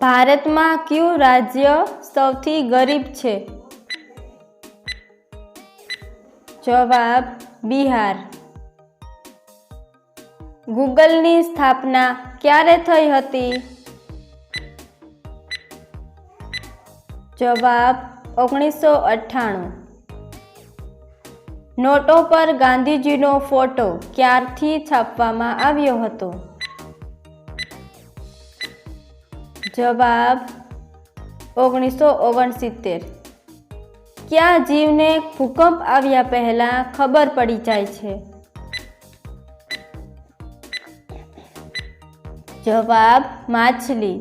ભારતમાં કયું રાજ્ય સૌથી ગરીબ છે? જવાબ, બિહાર. ગૂગલની સ્થાપના ક્યારે થઈ હતી? જવાબ, ઓગણીસો અઠ્ઠાણું. નોટો પર ગાંધીજીનો ફોટો ક્યારથી છાપવામાં આવ્યો હતો? જવાબ ઓગણીસો ઓગણસિત્તેર. ક્યાં જીવને ભૂકંપ આવ્યા પહેલાં ખબર પડી જાય છે? જવાબ માછલી.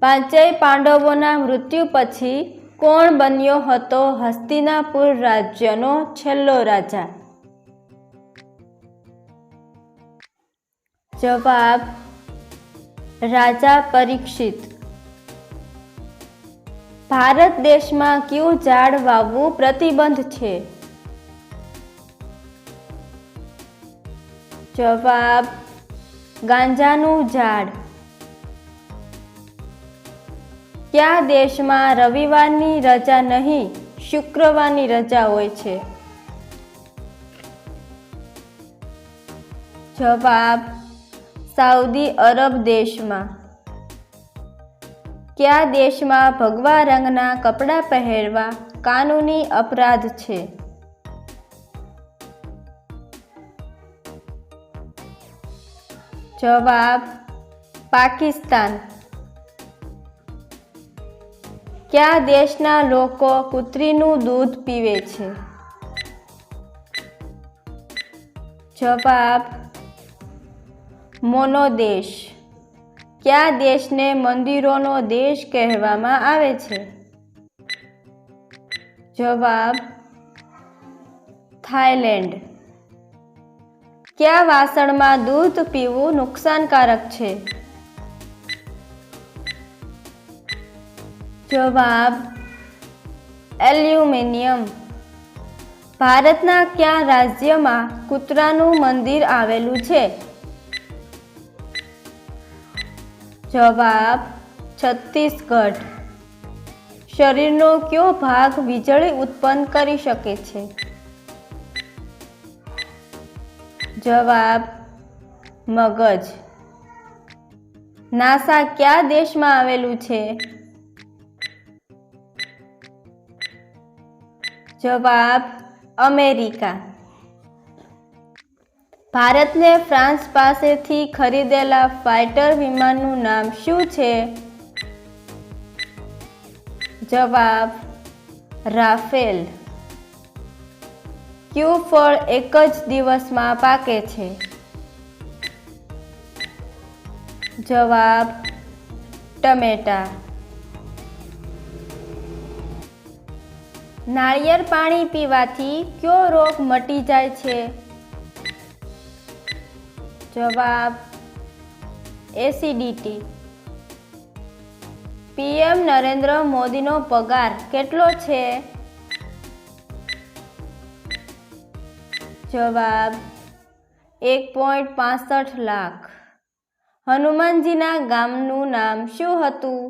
પાંચેય પાંડવોના મૃત્યુ પછી કોણ બન્યો હતો હસ્તિનાપુર રાજ્યનો છેલ્લો રાજા? જવાબ રાજા પરીક્ષિત. ભારત દેશમાં કયું ઝાડ વાવવું પ્રતિબંધ છે? જવાબ, ગાંજાનું ઝાડ. કયા દેશમાં રવિવારની રજા નહીં, શુક્રવારની રજા હોય છે? જવાબ સાઉદી અરબ દેશમાં. કયા દેશમાં ભગવા રંગના કપડાં પહેરવા કાનૂની અપરાધ છે? જવાબ, પાકિસ્તાન. કયા દેશના લોકો કૂતરીનું દૂધ પીવે છે? જવાબ મોનો દેશ કયા દેશને મંદિરોનો દેશ કહેવામાં આવે છે? જવાબ થાઈલેન્ડ કયા વાસણમાં દૂધ પીવું નુકસાનકારક છે? જવાબ, એલ્યુમિનિયમ. ભારતના કયા રાજ્યમાં કૂતરાનું મંદિર આવેલું છે? જવાબ છત્તીસગઢ. શરીરનો કયો ભાગ વીજળી ઉત્પન્ન કરી શકે છે? જવાબ મગજ. નાસા કયા દેશમાં આવેલું છે? જવાબ અમેરિકા. ભારતને ફ્રાન્સ પાસેથી ખરીદેલા ફાઇટર વિમાનનું નામ શું છે? જવાબ, રાફેલ. ક્યુ ફળ એક જ દિવસમાં પાકે છે? જવાબ, ટમેટા. નાળિયેર પાણી પીવાથી કયો રોગ મટી જાય છે? જવાબ એસિડિટી પીએમ નરેન્દ્ર મોદીનો પગાર કેટલો છે? જવાબ એક પોઈન્ટ પાસઠ લાખ. હનુમાનજીના ગામનું નામ શું હતું?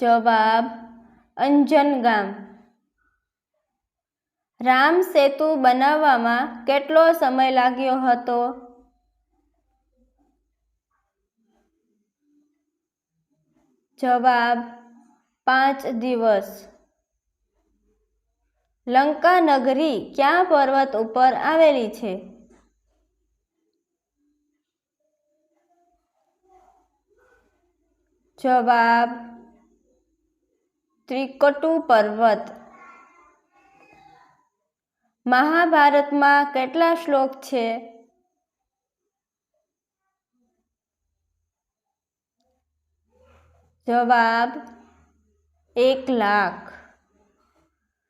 જવાબ અંજન ગામ. રામ સેતુ બનાવવામાં કેટલો સમય લાગ્યો હતો? જવાબ, પાંચ દિવસ. લંકા નગરી ક્યાં પર્વત ઉપર આવેલી છે? જવાબ, ત્રિકટુ પર્વત. મહાભારતમાં કેટલા શ્લોક છે? જવાબ એક લાખ.